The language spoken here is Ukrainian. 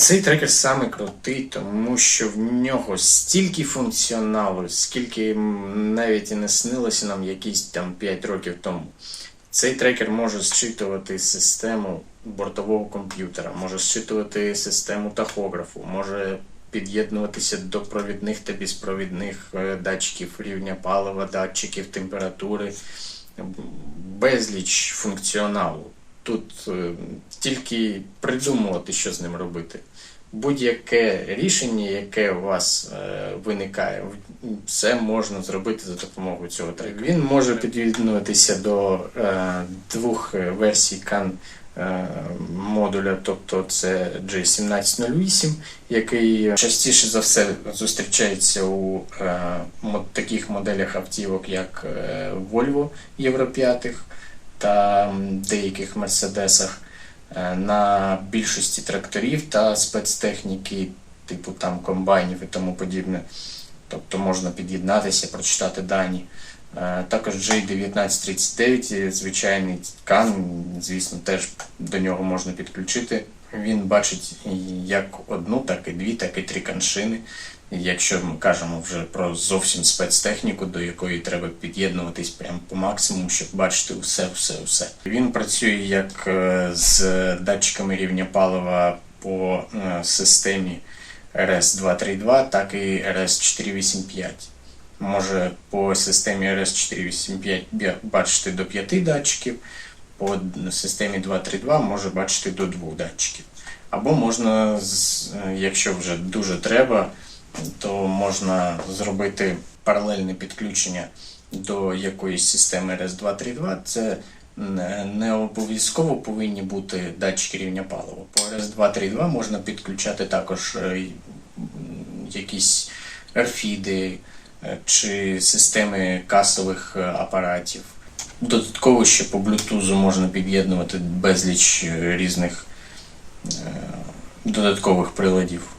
Цей трекер саме крутий, тому що в нього стільки функціоналу, скільки навіть і не снилося нам якісь там 5 років тому. Цей трекер може зчитувати систему бортового комп'ютера, може зчитувати систему тахографу, може під'єднуватися до провідних та безпровідних е, датчиків рівня палива, датчиків температури, безліч функціоналу. Тут е, тільки придумувати, що з ним робити. Будь-яке рішення, яке у вас е, виникає, все можна зробити за допомогою цього треку. Він може під'єднуватися до е, двох версій CAN е, модуля, тобто це J1708, який частіше за все зустрічається у е, таких моделях автівок, як е, Volvo Євро 5 та деяких Мерседесах е, на більшості тракторів та спецтехніки, типу там комбайнів і тому подібне. Тобто можна під'єднатися, прочитати дані. Е, Також J1939, е, звичайний кан, звісно, теж до нього можна підключити. Він бачить як одну, так і дві, так і три каншини. Якщо ми кажемо вже про зовсім спецтехніку, до якої треба під'єднуватись прямо по максимуму, щоб бачити усе, все, все. Він працює як е, з датчиками рівня палива по е, системі RS-232, так і RS-485. Може по системі RS-485 бачити до 5 датчиків, по системі 232 може бачити до 2 датчиків. Або можна, е, якщо вже дуже треба, то можна зробити паралельне підключення до якоїсь системи RS-232. Це не не обов'язково повинні бути датчики рівня палива. По RS-232 можна підключати також е, якісь ерфіди е, чи системи касових е, апаратів. Додатково ще по Bluetooth можна під'єднувати безліч е, різних е, додаткових приладів.